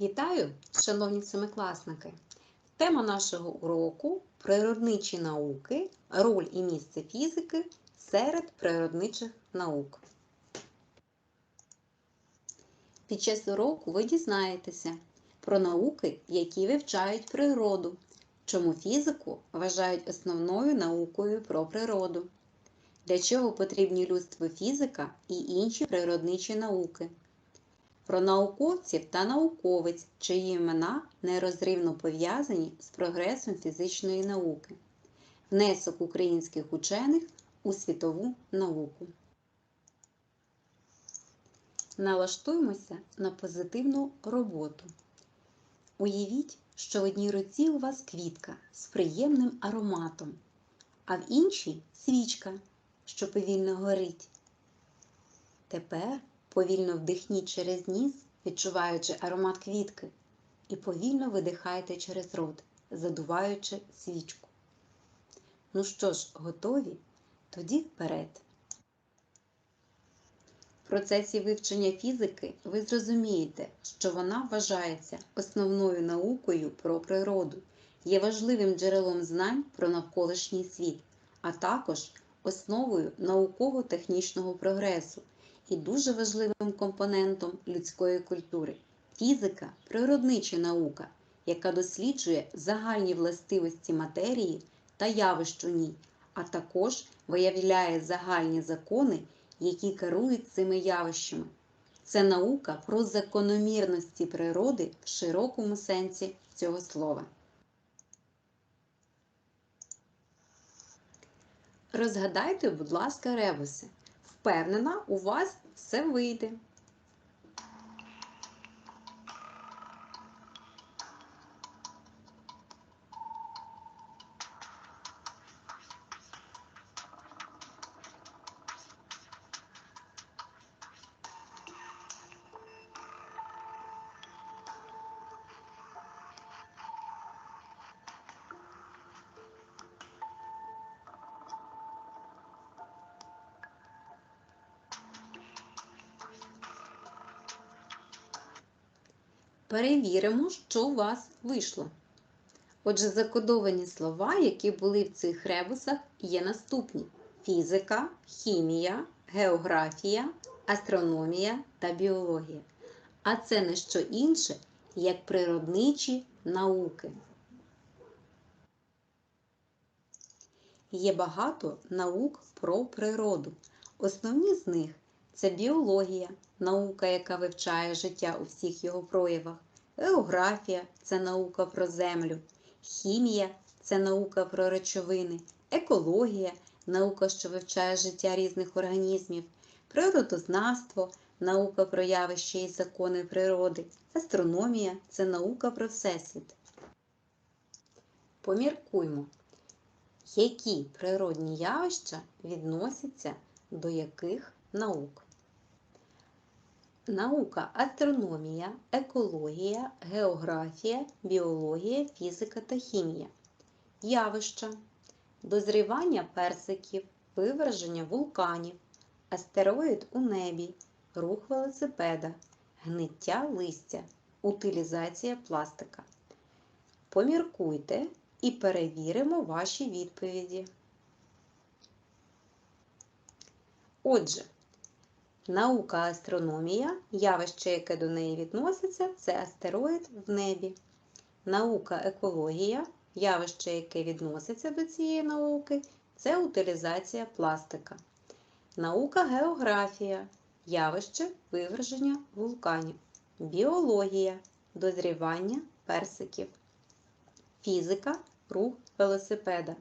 Вітаю, шановні семикласники! Тема нашого уроку природничі науки, роль і місце фізики серед природничих наук. Під час уроку ви дізнаєтеся про науки, які вивчають природу, чому фізику вважають основною наукою про природу, для чого потрібні людству фізика і інші природничі науки про науковців та науковиць, чиї імена нерозривно пов'язані з прогресом фізичної науки, внесок українських учених у світову науку. Налаштуймося на позитивну роботу. Уявіть, що в одній руці у вас квітка з приємним ароматом, а в іншій свічка, що повільно горить. Тепер Повільно вдихніть через ніс, відчуваючи аромат квітки, і повільно видихайте через рот, задуваючи свічку. Ну що ж, готові? Тоді вперед. В процесі вивчення фізики ви зрозумієте, що вона вважається основною наукою про природу, є важливим джерелом знань про навколишній світ, а також основою науково-технічного прогресу і дуже важливим компонентом людської культури. Фізика природнича наука, яка досліджує загальні властивості матерії та явищ у ній, а також виявляє загальні закони, які керують цими явищами. Це наука про закономірності природи в широкому сенсі цього слова. Розгадайте, будь ласка, ребуси. Впевнена, у вас все вийде. Перевіримо, що у вас вийшло. Отже, закодовані слова, які були в цих ребусах, є наступні: фізика, хімія, географія, астрономія та біологія. А це не що інше, як природничі науки. Є багато наук про природу. Основні з них це біологія, наука, яка вивчає життя у всіх його проявах, географія це наука про землю, хімія це наука про речовини, екологія наука, що вивчає життя різних організмів, природознавство наука про явища і закони природи, астрономія це наука про всесвіт. Поміркуймо, які природні явища відносяться до яких наук. Наука астрономія, екологія, географія, біологія, фізика та хімія. Явища, дозрівання персиків, виверження вулканів, астероїд у небі, рух велосипеда, гниття листя, утилізація пластика. Поміркуйте і перевіримо ваші відповіді. Отже, Наука астрономія, явище, яке до неї відноситься, це астероїд в небі. Наука екологія, явище, яке відноситься до цієї науки, це утилізація пластика. Наука географія, явище виверження вулканів. Біологія, дозрівання персиків. Фізика рух велосипеда.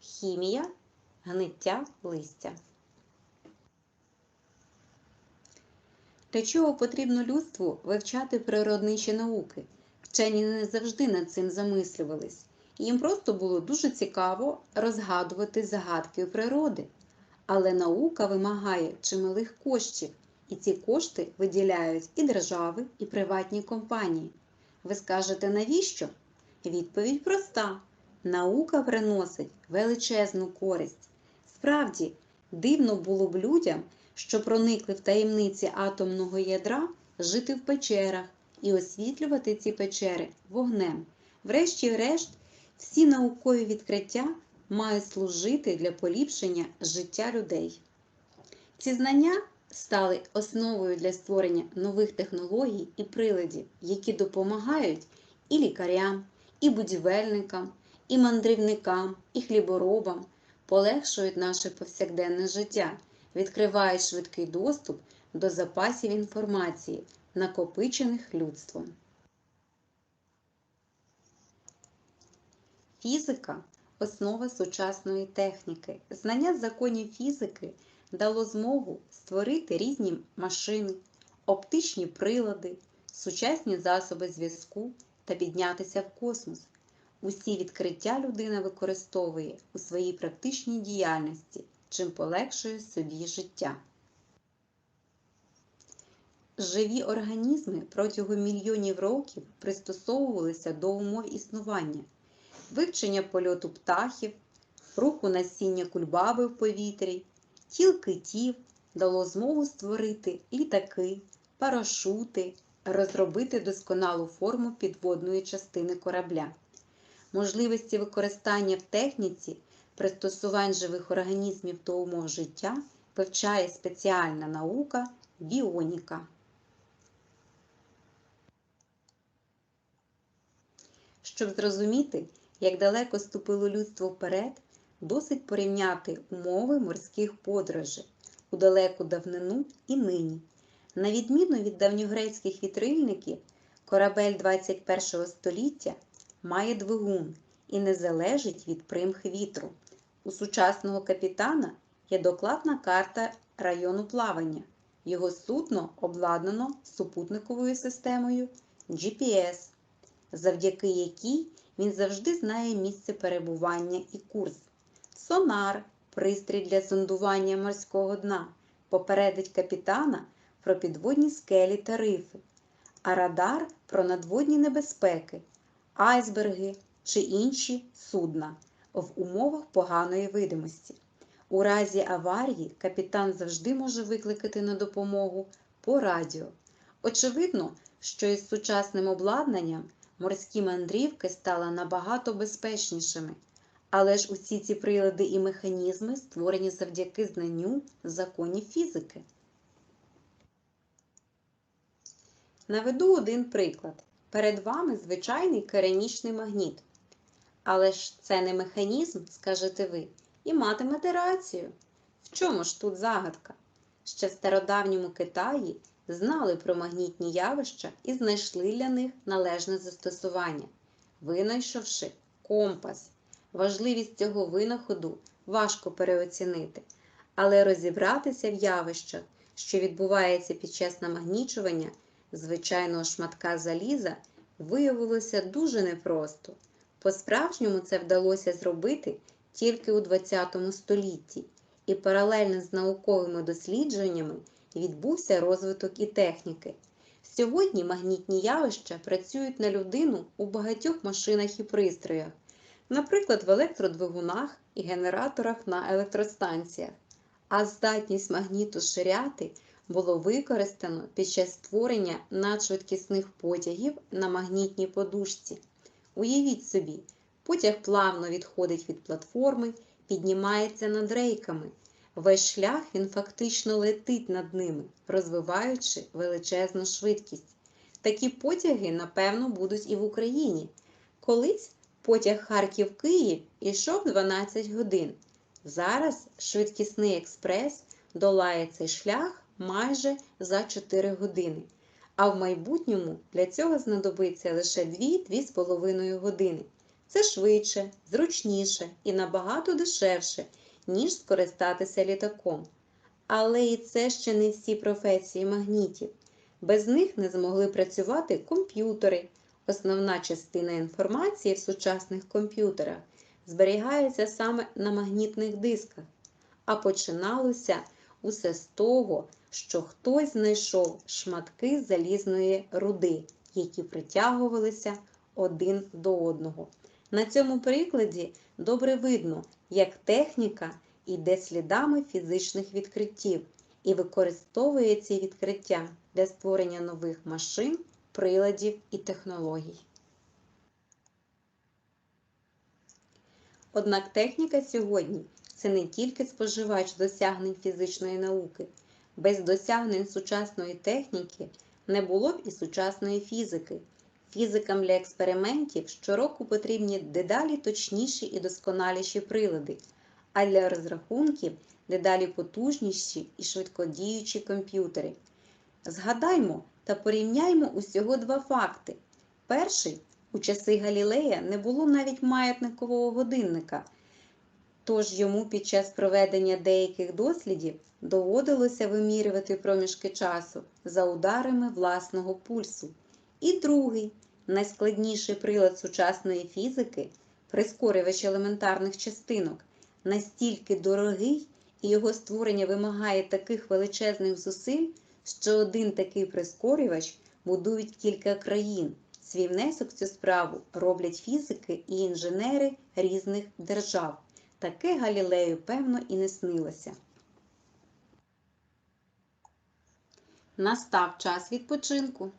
Хімія гниття листя. Для чого потрібно людству вивчати природничі науки? Вчені не завжди над цим замислювались. Їм просто було дуже цікаво розгадувати загадки природи. Але наука вимагає чималих коштів, і ці кошти виділяють і держави, і приватні компанії. Ви скажете, навіщо? Відповідь проста: наука приносить величезну користь. Справді, дивно було б людям що проникли в таємниці атомного ядра, жити в печерах і освітлювати ці печери вогнем. Врешті-решт, всі наукові відкриття мають служити для поліпшення життя людей. Ці знання стали основою для створення нових технологій і приладів, які допомагають і лікарям, і будівельникам, і мандрівникам, і хліборобам, полегшують наше повсякденне життя, відкривають швидкий доступ до запасів інформації, накопичених людством. Фізика основа сучасної техніки. Знання законів фізики дало змогу створити різні машини, оптичні прилади, сучасні засоби зв'язку та піднятися в космос. Усі відкриття людина використовує у своїй практичній діяльності, чим полегшує собі життя. Живі організми протягом мільйонів років пристосовувалися до умов існування, вивчення польоту птахів, руху насіння кульбаби в повітрі, тіл китів дало змогу створити літаки, парашути, розробити досконалу форму підводної частини корабля. Можливості використання в техніці пристосувань живих організмів до умов життя вивчає спеціальна наука біоніка. Щоб зрозуміти, як далеко ступило людство вперед, досить порівняти умови морських подорожей у далеку давнину і нині. На відміну від давньогрецьких вітрильників, корабель 21 століття має двигун і не залежить від примх вітру. У сучасного капітана є докладна карта району плавання. Його судно обладнано супутниковою системою GPS, завдяки якій він завжди знає місце перебування і курс. Сонар, пристрій для зондування морського дна, попередить капітана про підводні скелі та рифи, а радар про надводні небезпеки, айсберги чи інші судна в умовах поганої видимості. У разі аварії капітан завжди може викликати на допомогу по радіо. Очевидно, що із сучасним обладнанням морські мандрівки стали набагато безпечнішими. Але ж усі ці прилади і механізми створені завдяки знанню законів фізики. Наведу один приклад. Перед вами звичайний керамічний магніт. Але ж це не механізм, скажете ви, і матимете рацію. В чому ж тут загадка? Ще в стародавньому Китаї знали про магнітні явища і знайшли для них належне застосування, винайшовши компас. Важливість цього винаходу важко переоцінити, але розібратися в явищах, що відбувається під час намагнічування звичайного шматка заліза, виявилося дуже непросто. По-справжньому це вдалося зробити тільки у ХХ столітті, і паралельно з науковими дослідженнями відбувся розвиток і техніки. Сьогодні магнітні явища працюють на людину у багатьох машинах і пристроях, наприклад, в електродвигунах і генераторах на електростанціях, а здатність магніту ширяти було використано під час створення надшвидкісних потягів на магнітній подушці. Уявіть собі, потяг плавно відходить від платформи, піднімається над рейками. Весь шлях він фактично летить над ними, розвиваючи величезну швидкість. Такі потяги, напевно, будуть і в Україні. Колись потяг Харків-Київ ішов 12 годин. Зараз швидкісний експрес долає цей шлях майже за 4 години. А в майбутньому для цього знадобиться лише 2-2,5 години. Це швидше, зручніше і набагато дешевше, ніж скористатися літаком. Але і це ще не всі професії магнітів. Без них не змогли працювати комп'ютери. Основна частина інформації в сучасних комп'ютерах зберігається саме на магнітних дисках. А починалося усе з того, що хтось знайшов шматки залізної руди, які притягувалися один до одного. На цьому прикладі добре видно, як техніка йде слідами фізичних відкриттів і використовує ці відкриття для створення нових машин, приладів і технологій. Однак техніка сьогодні це не тільки споживач досягнень фізичної науки. Без досягнень сучасної техніки не було б і сучасної фізики. Фізикам для експериментів щороку потрібні дедалі точніші і досконаліші прилади, а для розрахунків дедалі потужніші і швидкодіючі комп'ютери. Згадаймо та порівняймо усього два факти. Перший у часи Галілея не було навіть маятникового годинника, тож йому під час проведення деяких дослідів доводилося вимірювати проміжки часу за ударами власного пульсу. І другий, найскладніший прилад сучасної фізики, прискорювач елементарних частинок, настільки дорогий і його створення вимагає таких величезних зусиль, що один такий прискорювач будують кілька країн. Свій внесок цю справу роблять фізики і інженери різних держав. Таке Галілею, певно, і не снилося. Настав час відпочинку.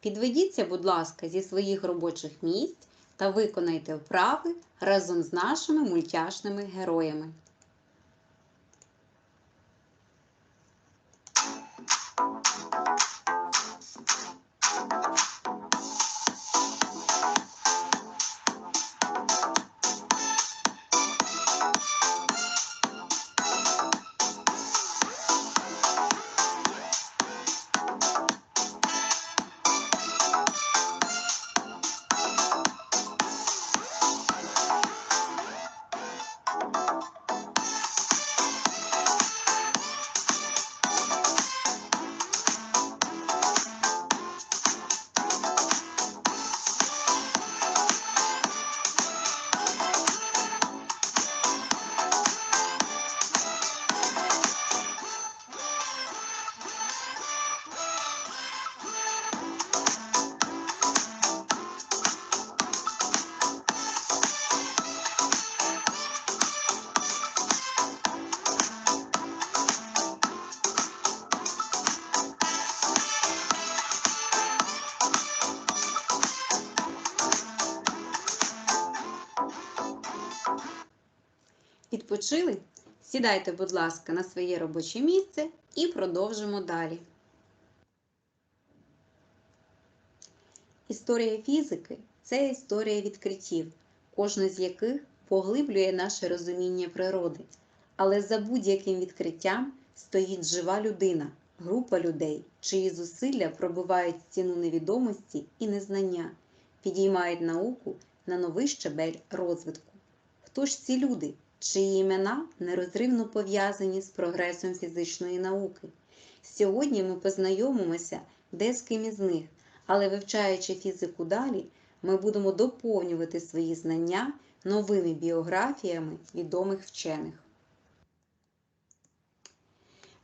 Підведіться, будь ласка, зі своїх робочих місць та виконайте вправи разом з нашими мультяшними героями. Сідайте, будь ласка, на своє робоче місце і продовжимо далі. Історія фізики це історія відкриттів, кожне з яких поглиблює наше розуміння природи. Але за будь-яким відкриттям стоїть жива людина, група людей, чиї зусилля пробивають стіну невідомості і незнання, підіймають науку на новий щебель розвитку. Хто ж ці люди? Чиї імена нерозривно пов'язані з прогресом фізичної науки. Сьогодні ми познайомимося де з ким із них, але вивчаючи фізику далі, ми будемо доповнювати свої знання новими біографіями відомих вчених.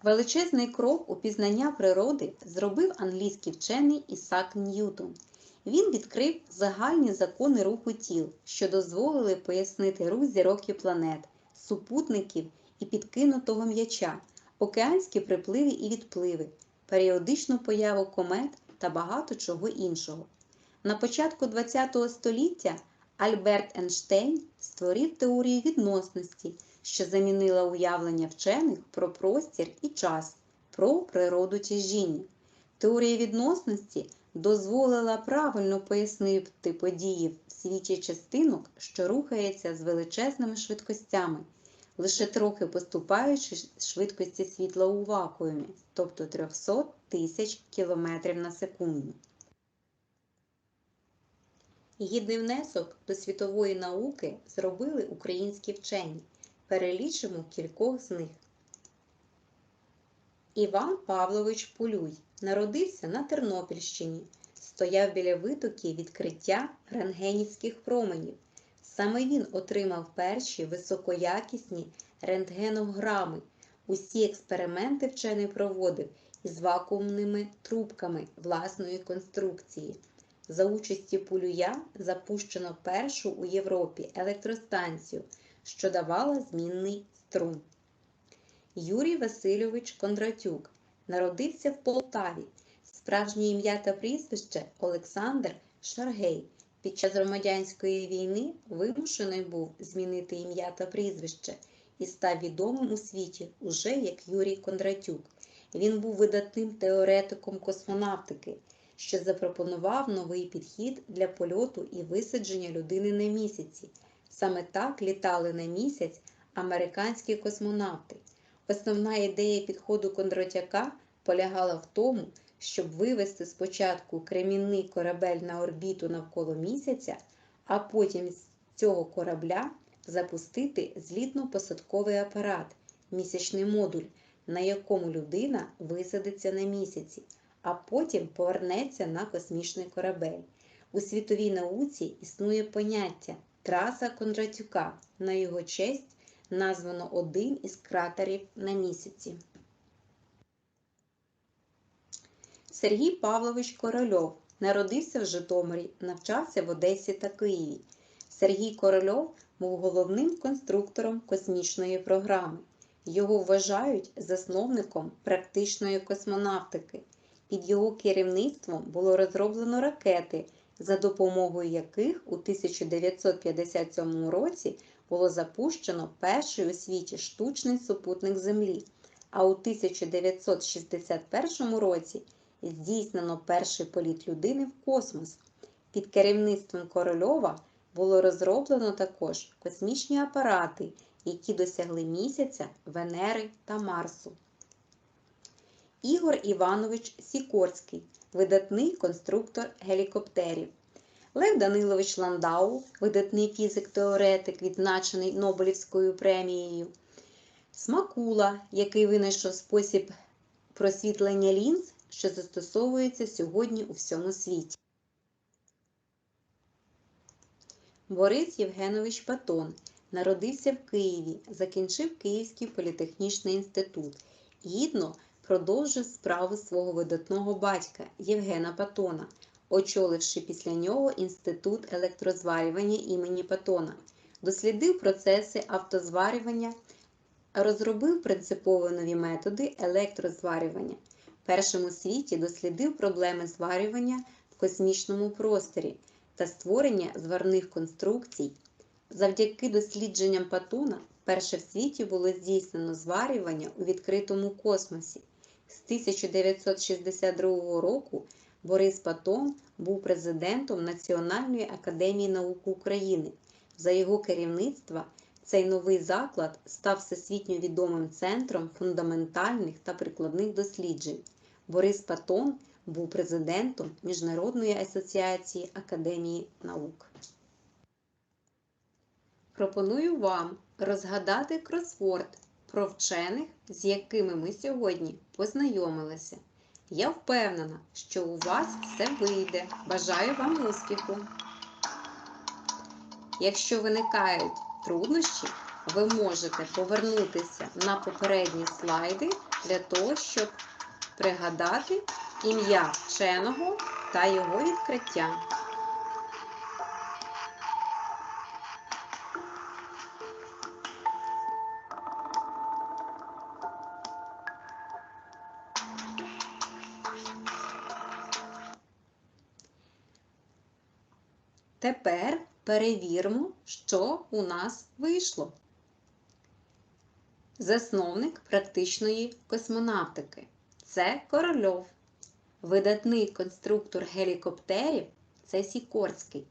Величезний крок у пізнання природи зробив англійський вчений Ісак Ньютон. Він відкрив загальні закони руху тіл, що дозволили пояснити рух зірок і планет, супутників і підкинутого м'яча, океанські припливи і відпливи, періодичну появу комет та багато чого іншого. На початку ХХ століття Альберт Ейнштейн створив теорію відносності, що замінила уявлення вчених про простір і час, про природу тяжіння. Теорія відносності дозволила правильно пояснити події в світі частинок, що рухається з величезними швидкостями, лише трохи поступаючи швидкості світла у вакуумі, тобто 300 тисяч км на секунду. Гідний внесок до світової науки зробили українські вчені. Перелічимо кількох з них. Іван Павлович Пулюй народився на Тернопільщині, стояв біля витоків відкриття рентгенівських променів. Саме він отримав перші високоякісні рентгенограми. Усі експерименти вчений проводив із вакуумними трубками власної конструкції. За участі Пулюя запущено першу у Європі електростанцію, що давала змінний струм. Юрій Васильович Кондратюк народився в Полтаві. Справжнє ім'я та прізвище Олександр Шаргей. Під час громадянської війни вимушений був змінити ім'я та прізвище і став відомим у світі уже як Юрій Кондратюк. Він був видатним теоретиком космонавтики, що запропонував новий підхід для польоту і висадження людини на місяці. Саме так літали на місяць американські космонавти. Основна ідея підходу Кондратяка полягала в тому, щоб вивести спочатку кремінний корабель на орбіту навколо місяця, а потім з цього корабля запустити злітно-посадковий апарат, місячний модуль, на якому людина висадиться на місяці, а потім повернеться на космічний корабель. У світовій науці існує поняття траса Кондратюка. На його честь названо один із кратерів на місяці. Сергій Павлович Корольов народився в Житомирі, навчався в Одесі та Києві. Сергій Корольов був головним конструктором космічної програми. Його вважають засновником практичної космонавтики. Під його керівництвом було розроблено ракети, за допомогою яких у 1957 році було запущено перший у світі штучний супутник Землі, а у 1961 році здійснено перший політ людини в космос. Під керівництвом Корольова було розроблено також космічні апарати, які досягли місяця, Венери та Марсу. Ігор Іванович Сікорський, видатний конструктор гелікоптерів. Лев Данилович Ландау, видатний фізик-теоретик, відзначений Нобелівською премією. Смакула, який винайшов спосіб просвітлення лінз, що застосовується сьогодні у всьому світі. Борис Євгенович Патон народився в Києві, закінчив Київський політехнічний інститут. Гідно продовжив справу свого видатного батька Євгена Патона, очоливши після нього інститут електрозварювання імені Патона, дослідив процеси автозварювання, розробив принципово нові методи електрозварювання. Першим у світі дослідив проблеми зварювання в космічному просторі та створення зварних конструкцій. Завдяки дослідженням Патона перше в світі було здійснено зварювання у відкритому космосі. З 1962 року Борис Патон був президентом Національної академії наук України. За його керівництва цей новий заклад став всесвітньо відомим центром фундаментальних та прикладних досліджень. Борис Патон був президентом Міжнародної асоціації Академії наук. Пропоную вам розгадати кросворд про вчених, з якими ми сьогодні познайомилися. Я впевнена, що у вас все вийде. Бажаю вам успіху! Якщо виникають труднощі, ви можете повернутися на попередні слайди для того, щоб пригадати ім'я вченого та його відкриття. Тепер перевіримо, що у нас вийшло. Засновник практичної космонавтики це Корольов. Видатний конструктор гелікоптерів це Сікорський.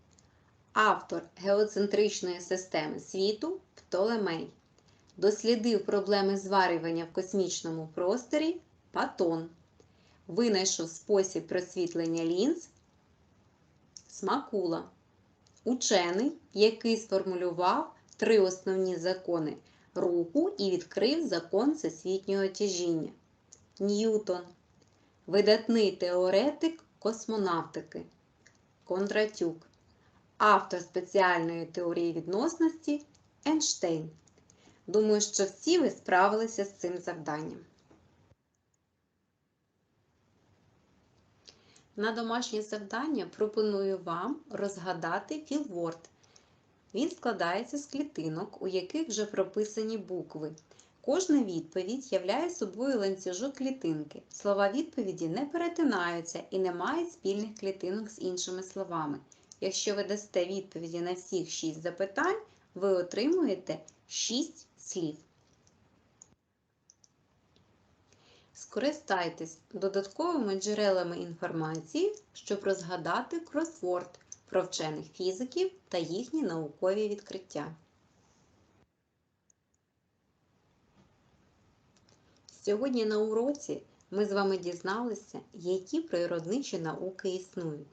Автор геоцентричної системи світу Птолемей. Дослідив проблеми зварювання в космічному просторі Патон. Винайшов спосіб просвітлення лінз Смакула. Учений, який сформулював три основні закони руху і відкрив закон всесвітнього тяжіння. Ньютон. Видатний теоретик космонавтики. Кондратюк. Автор спеціальної теорії відносності Ейнштейн. Думаю, що всі ви справилися з цим завданням. На домашнє завдання пропоную вам розгадати філворд. Він складається з клітинок, у яких вже прописані букви. Кожна відповідь являє собою ланцюжок клітинки. Слова відповіді не перетинаються і не мають спільних клітинок з іншими словами. Якщо ви дасте відповіді на всіх 6 запитань, ви отримуєте 6 слів. Скористайтесь додатковими джерелами інформації, щоб розгадати кросворд про вчених фізиків та їхні наукові відкриття. Сьогодні на уроці ми з вами дізналися, які природничі науки існують,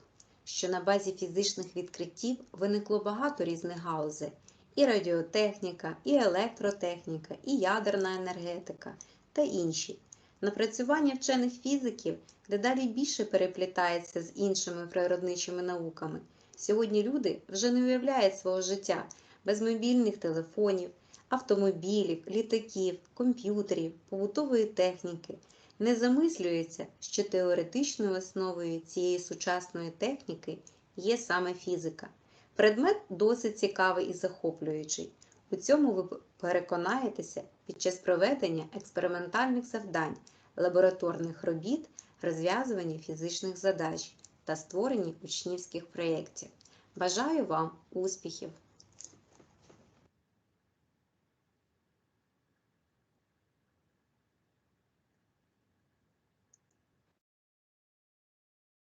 що на базі фізичних відкриттів виникло багато різних галузей і радіотехніка, і електротехніка, і ядерна енергетика та інші. Напрацювання вчених фізиків дедалі більше переплітається з іншими природничими науками. Сьогодні люди вже не уявляють свого життя без мобільних телефонів, автомобілів, літаків, комп'ютерів, побутової техніки, не замислюється, що теоретичною основою цієї сучасної техніки є саме фізика. Предмет досить цікавий і захоплюючий. У цьому ви переконаєтеся під час проведення експериментальних завдань, лабораторних робіт, розв'язування фізичних задач та створення учнівських проєктів. Бажаю вам успіхів!